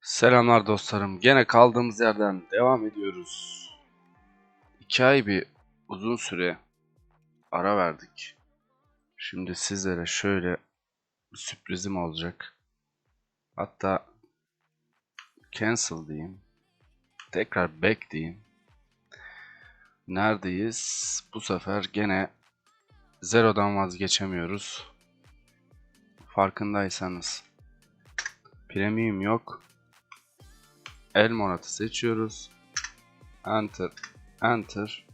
Selamlar dostlarım. Gene kaldığımız yerden devam ediyoruz. İki ay bir uzun süre ara verdik. Şimdi sizlere şöyle bir sürprizim olacak. Hatta cancel diyeyim. Tekrar back diyeyim. Neredeyiz? Bu sefer gene Zero'dan vazgeçemiyoruz. Farkındaysanız. Premium yok. El Morat'ı seçiyoruz. Enter. Enter.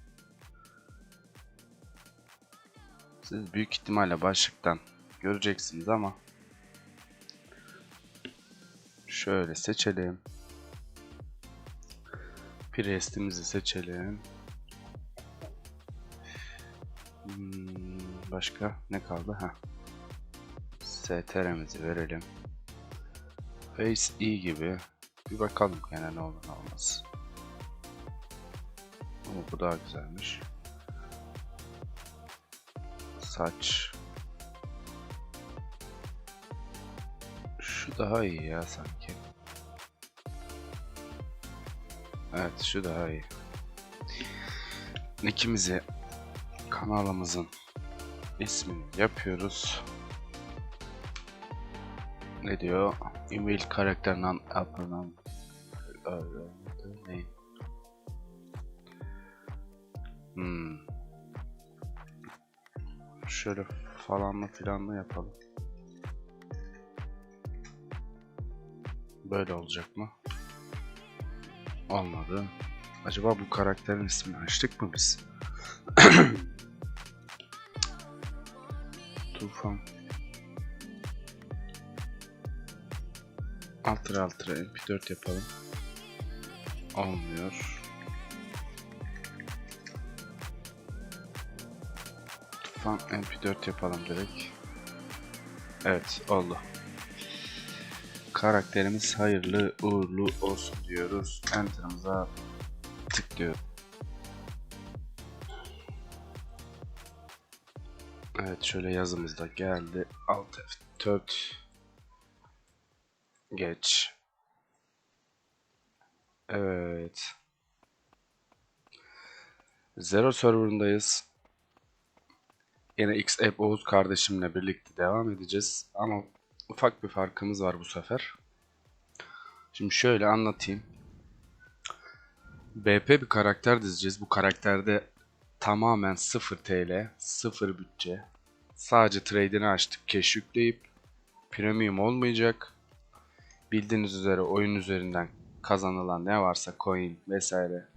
Siz büyük ihtimalle başlıktan göreceksiniz ama şöyle seçelim. Priest'imizi seçelim. Hmm, başka ne kaldı? Ha. STR'mizi verelim. Face E gibi bir bakalım gene ne olur ne olmaz. Ama bu daha güzelmiş. Saç. Şu daha iyi ya sanki. Evet şu daha iyi. Nickimizi kanalımızın ismini yapıyoruz. Ne diyor? Email karakter non upper ne? Hmm. Şöyle falanla filanla yapalım. Böyle olacak mı? Olmadı. Acaba bu karakterin ismini açtık mı biz? Tufan. Altıra altıra mp4 yapalım. Olmuyor. Tufan mp4 yapalım direkt. Evet oldu. Karakterimiz hayırlı uğurlu olsun diyoruz. Enter'ımıza tıklıyoruz. Evet şöyle yazımız da geldi. Alt F4 Geç. Evet. Zero serverındayız. Yine X App Oğuz kardeşimle birlikte devam edeceğiz. Ama ufak bir farkımız var bu sefer. Şimdi şöyle anlatayım. BP bir karakter dizeceğiz. Bu karakterde tamamen 0 TL, 0 bütçe. Sadece trade'ini açtık, cash yükleyip premium olmayacak bildiğiniz üzere oyun üzerinden kazanılan ne varsa coin vesaire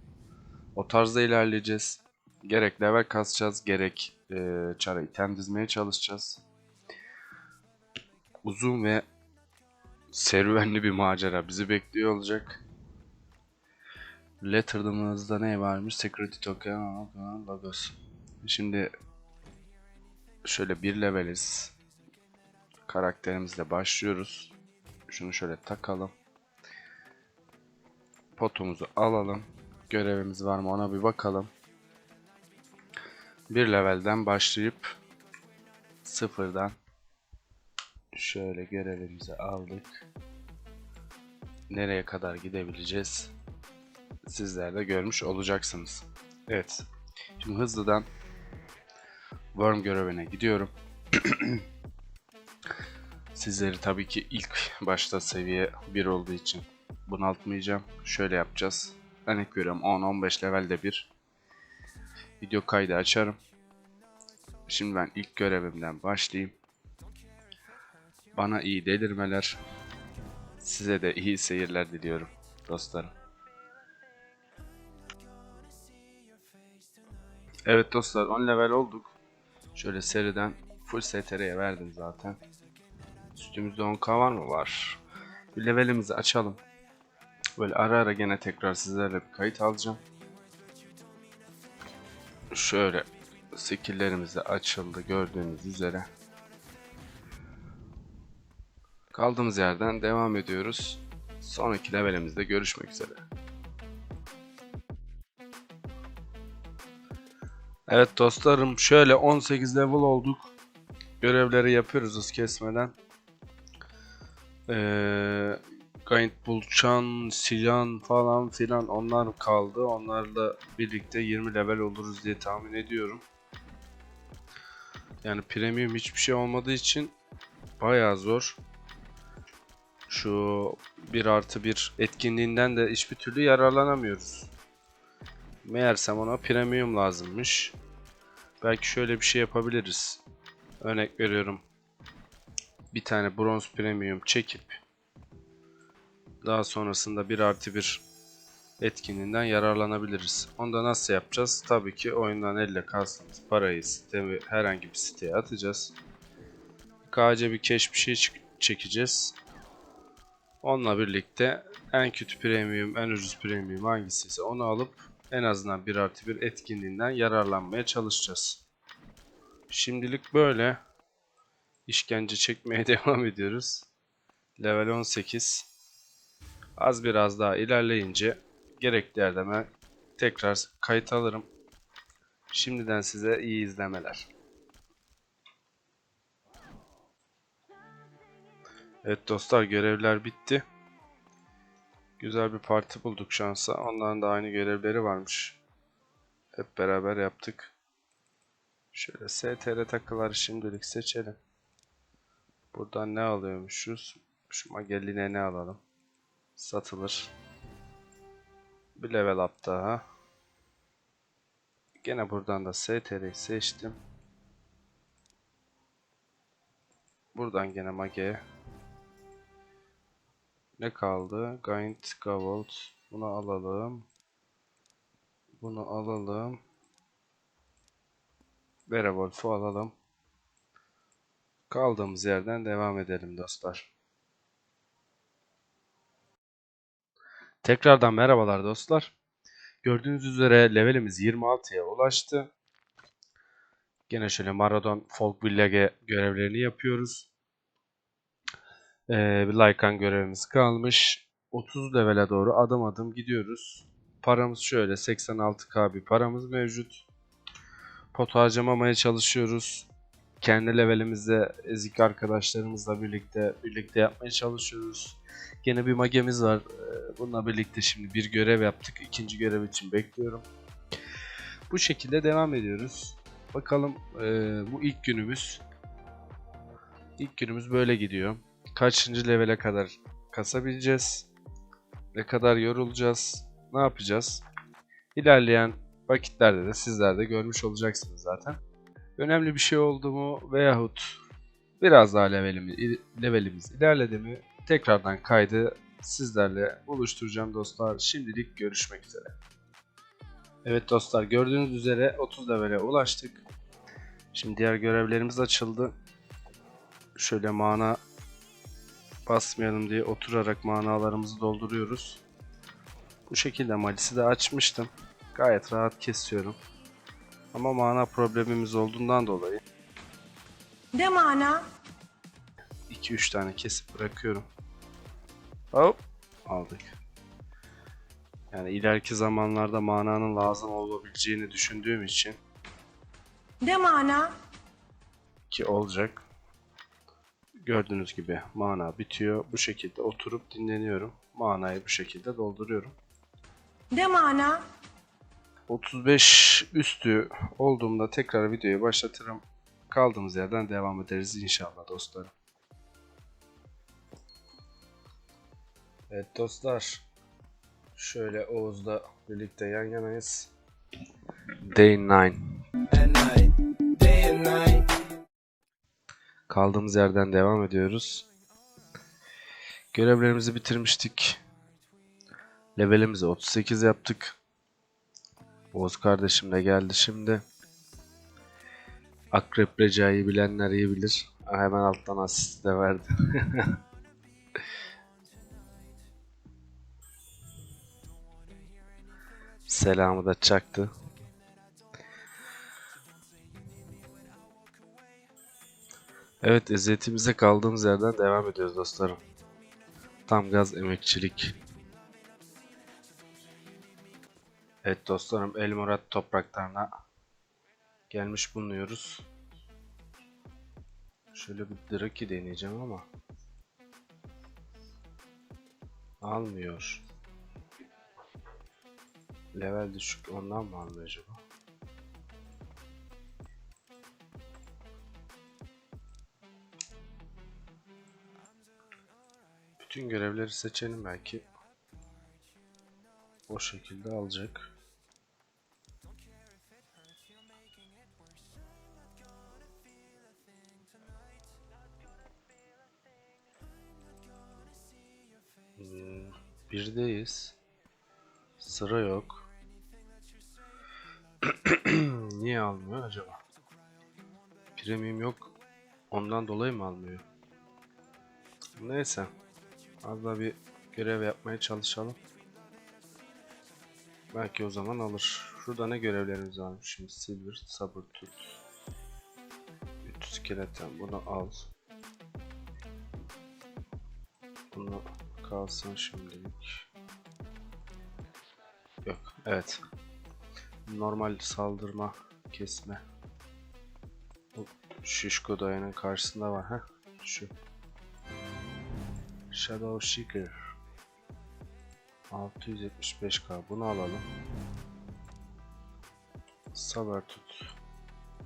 o tarzda ilerleyeceğiz. Gerek level kasacağız gerek e, çara item dizmeye çalışacağız. Uzun ve serüvenli bir macera bizi bekliyor olacak. Letter'ımızda ne varmış? Security token, logos. Şimdi şöyle bir leveliz. Karakterimizle başlıyoruz. Şunu şöyle takalım. Potumuzu alalım. Görevimiz var mı ona bir bakalım. Bir levelden başlayıp sıfırdan şöyle görevimizi aldık. Nereye kadar gidebileceğiz? Sizler de görmüş olacaksınız. Evet. Şimdi hızlıdan Worm görevine gidiyorum. Sizleri tabii ki ilk başta seviye 1 olduğu için bunaltmayacağım. Şöyle yapacağız. Örnek veriyorum 10-15 levelde bir video kaydı açarım. Şimdi ben ilk görevimden başlayayım. Bana iyi delirmeler. Size de iyi seyirler diliyorum dostlarım. Evet dostlar 10 level olduk. Şöyle seriden full STR'ye verdim zaten. Üstümüzde 10k var mı? Var. Bir levelimizi açalım. Böyle ara ara gene tekrar sizlerle bir kayıt alacağım. Şöyle skilllerimiz de açıldı gördüğünüz üzere. Kaldığımız yerden devam ediyoruz. Sonraki levelimizde görüşmek üzere. Evet dostlarım şöyle 18 level olduk. Görevleri yapıyoruz hız kesmeden. Ee, Gaint Bulçan, Silan falan filan onlar kaldı. Onlarla birlikte 20 level oluruz diye tahmin ediyorum. Yani premium hiçbir şey olmadığı için bayağı zor. Şu 1 artı 1 etkinliğinden de hiçbir türlü yararlanamıyoruz. Meğersem ona premium lazımmış. Belki şöyle bir şey yapabiliriz. Örnek veriyorum. Bir tane bronz premium çekip daha sonrasında 1 artı 1 etkinliğinden yararlanabiliriz. Onda nasıl yapacağız? Tabii ki oyundan elle kastığımız parayı siteye, herhangi bir siteye atacağız. KC bir cash bir şey çekeceğiz. Onunla birlikte en kötü premium, en ucuz premium hangisi ise onu alıp en azından 1 artı 1 etkinliğinden yararlanmaya çalışacağız. Şimdilik böyle. İşkence çekmeye devam ediyoruz. Level 18. Az biraz daha ilerleyince gerekli yerde ben tekrar kayıt alırım. Şimdiden size iyi izlemeler. Evet dostlar görevler bitti. Güzel bir parti bulduk şansa. Onların da aynı görevleri varmış. Hep beraber yaptık. Şöyle STR takıları şimdilik seçelim. Buradan ne alıyormuşuz? Şu Magelline ne alalım? Satılır. Bir level up daha. Gene buradan da STR'yi seçtim. Buradan gene Mage. Ne kaldı? Gaint Gavolt. Bunu alalım. Bunu alalım. Werewolf'u alalım. Kaldığımız yerden devam edelim dostlar. Tekrardan merhabalar dostlar. Gördüğünüz üzere levelimiz 26'ya ulaştı. Gene şöyle Maradon Folk Village görevlerini yapıyoruz. Ee, Lycan görevimiz kalmış. 30 levele doğru adım adım gidiyoruz. Paramız şöyle 86k bir paramız mevcut. Pot harcamamaya çalışıyoruz. Kendi levelimizde ezik arkadaşlarımızla birlikte birlikte yapmaya çalışıyoruz. Gene bir magemiz var. Ee, Bununla birlikte şimdi bir görev yaptık. İkinci görev için bekliyorum. Bu şekilde devam ediyoruz. Bakalım e, bu ilk günümüz. İlk günümüz böyle gidiyor. Kaçıncı levele kadar kasabileceğiz? Ne kadar yorulacağız? Ne yapacağız? İlerleyen vakitlerde de sizler de görmüş olacaksınız zaten. Önemli bir şey oldu mu veyahut biraz daha levelimiz, levelimiz ilerledi mi tekrardan kaydı sizlerle buluşturacağım dostlar. Şimdilik görüşmek üzere. Evet dostlar gördüğünüz üzere 30 levele ulaştık. Şimdi diğer görevlerimiz açıldı. Şöyle mana basmayalım diye oturarak manalarımızı dolduruyoruz. Bu şekilde malisi de açmıştım. Gayet rahat kesiyorum. Ama mana problemimiz olduğundan dolayı Ne mana? 2-3 tane kesip bırakıyorum. Hop aldık. Yani ileriki zamanlarda mananın lazım olabileceğini düşündüğüm için Ne mana? ki olacak. Gördüğünüz gibi mana bitiyor. Bu şekilde oturup dinleniyorum. Manayı bu şekilde dolduruyorum. Ne mana? 35 üstü olduğumda tekrar videoyu başlatırım. Kaldığımız yerden devam ederiz inşallah dostlarım. Evet dostlar. Şöyle Oğuz'la birlikte yan yanayız. Day 9. at night, day and night. Kaldığımız yerden devam ediyoruz. Görevlerimizi bitirmiştik. Levelimizi 38 yaptık. Oğuz kardeşim de geldi şimdi. Akrep Recai'yi bilenler iyi bilir. Hemen alttan asist de verdi. Selamı da çaktı. Evet eziyetimize kaldığımız yerden devam ediyoruz dostlarım. Tam gaz emekçilik. Evet dostlarım El Murat topraklarına gelmiş bulunuyoruz. Şöyle bir Draki deneyeceğim ama Almıyor. Level düşük ondan mı almıyor acaba? Bütün görevleri seçelim belki. O şekilde alacak. Birdeyiz. Sıra yok. Niye almıyor acaba? Premium yok. Ondan dolayı mı almıyor? Neyse. Az da bir görev yapmaya çalışalım. Belki o zaman alır. Şurada ne görevlerimiz varmış şimdi? Silver, sabır tut. 3 skeleton bunu al. Bunu kalsın şimdilik. Yok, evet. Normal saldırma, kesme. Bu şişko dayanın karşısında var ha. Şu. Shadow Seeker. 675k bunu alalım. Saber tut.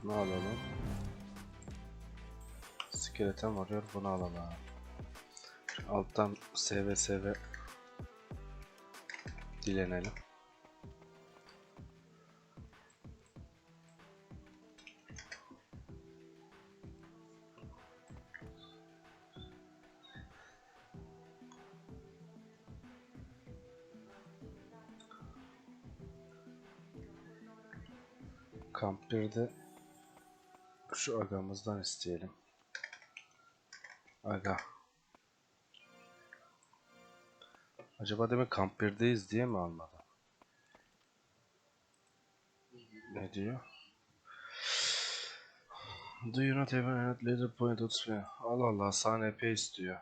Bunu alalım. Skeleton varıyor bunu alalım. Alttan SV SV dilenelim. Kamp 1'de şu agamızdan isteyelim. Aga. Acaba demek kamp 1'deyiz diye mi almadı? Ne diyor? Do you not have a leader point of sphere? Allah Allah sahne epey istiyor.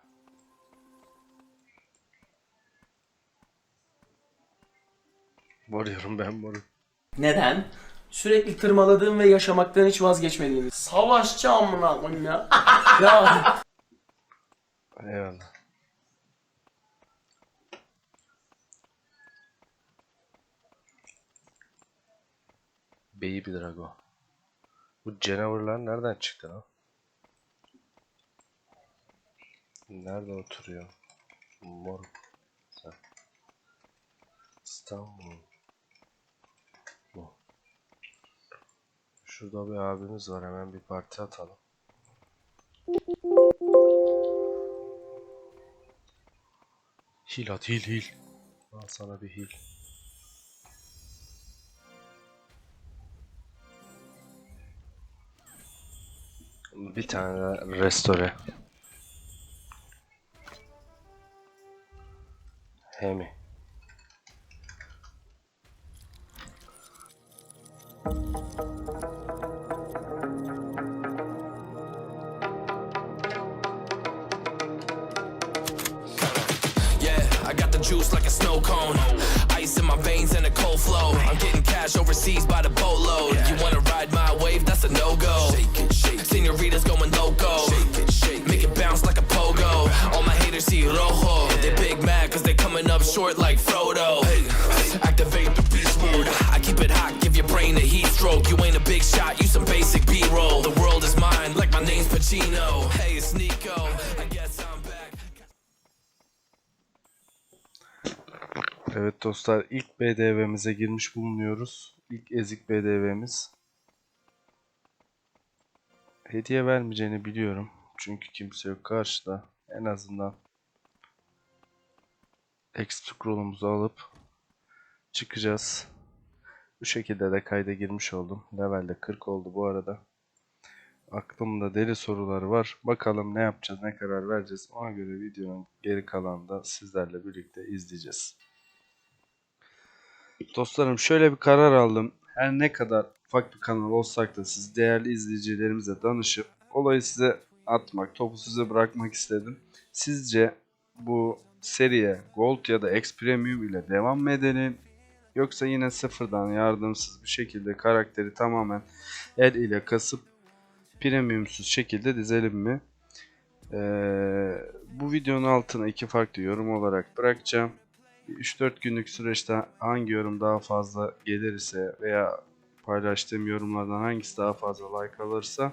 Moruyorum ben moru. Neden? Sürekli tırmaladığım ve yaşamaktan hiç vazgeçmediğimiz. Savaşçı amına koyayım ya. ya Eyvallah. Baby Drago. Bu canavarlar nereden çıktı lan? Nerede oturuyor? Mor. Sen. İstanbul. Bu. Şurada bir abimiz var hemen bir parti atalım. Hil at hil hil. Al sana bir hil. Bir tane de restore. Hemi. I got the juice like a snow cone. Ice in my veins and a cold flow. I'm getting cash overseas by the boatload. You wanna ride my wave? That's a no go. Senoritas going loco. Make it bounce like a pogo. All my haters see rojo. They big mad cause they coming up short like Frodo. Activate the beast mode. I keep it hot, give your brain a heat stroke. You ain't a big shot, you some basic B roll. The world is mine, like my name's Pacino. Hey, it's Nico. I guess I'm back. Evet dostlar ilk BDV'mize girmiş bulunuyoruz. İlk ezik BDV'miz. Hediye vermeyeceğini biliyorum. Çünkü kimse yok karşıda. En azından exp scroll'umuzu alıp çıkacağız. Bu şekilde de kayda girmiş oldum. Levelde 40 oldu bu arada. Aklımda deli sorular var. Bakalım ne yapacağız, ne karar vereceğiz. Ona göre videonun geri kalanını da sizlerle birlikte izleyeceğiz. Dostlarım şöyle bir karar aldım. Her ne kadar ufak bir kanal olsak da siz değerli izleyicilerimize danışıp olayı size atmak, topu size bırakmak istedim. Sizce bu seriye Gold ya da X Premium ile devam mı edelim? Yoksa yine sıfırdan yardımsız bir şekilde karakteri tamamen el ile kasıp premiumsuz şekilde dizelim mi? Ee, bu videonun altına iki farklı yorum olarak bırakacağım. 3-4 günlük süreçte hangi yorum daha fazla gelirse veya paylaştığım yorumlardan hangisi daha fazla like alırsa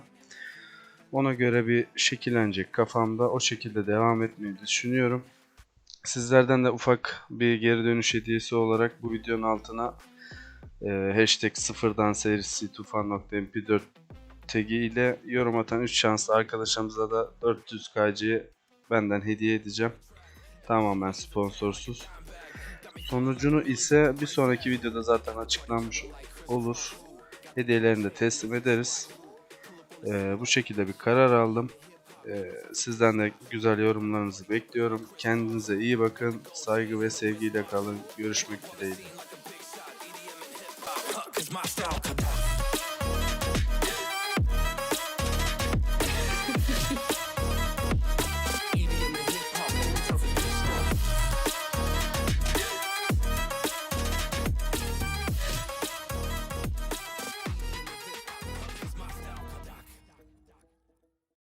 ona göre bir şekillenecek kafamda. O şekilde devam etmeyi düşünüyorum. Sizlerden de ufak bir geri dönüş hediyesi olarak bu videonun altına e, hashtag sıfırdan serisi tufan.mp4 tagi ile yorum atan 3 şanslı arkadaşımıza da 400 KC benden hediye edeceğim. Tamamen sponsorsuz. Sonucunu ise bir sonraki videoda zaten açıklanmış olur. Hediyelerini de teslim ederiz. Ee, bu şekilde bir karar aldım. Ee, sizden de güzel yorumlarınızı bekliyorum. Kendinize iyi bakın. Saygı ve sevgiyle kalın. Görüşmek dileğiyle.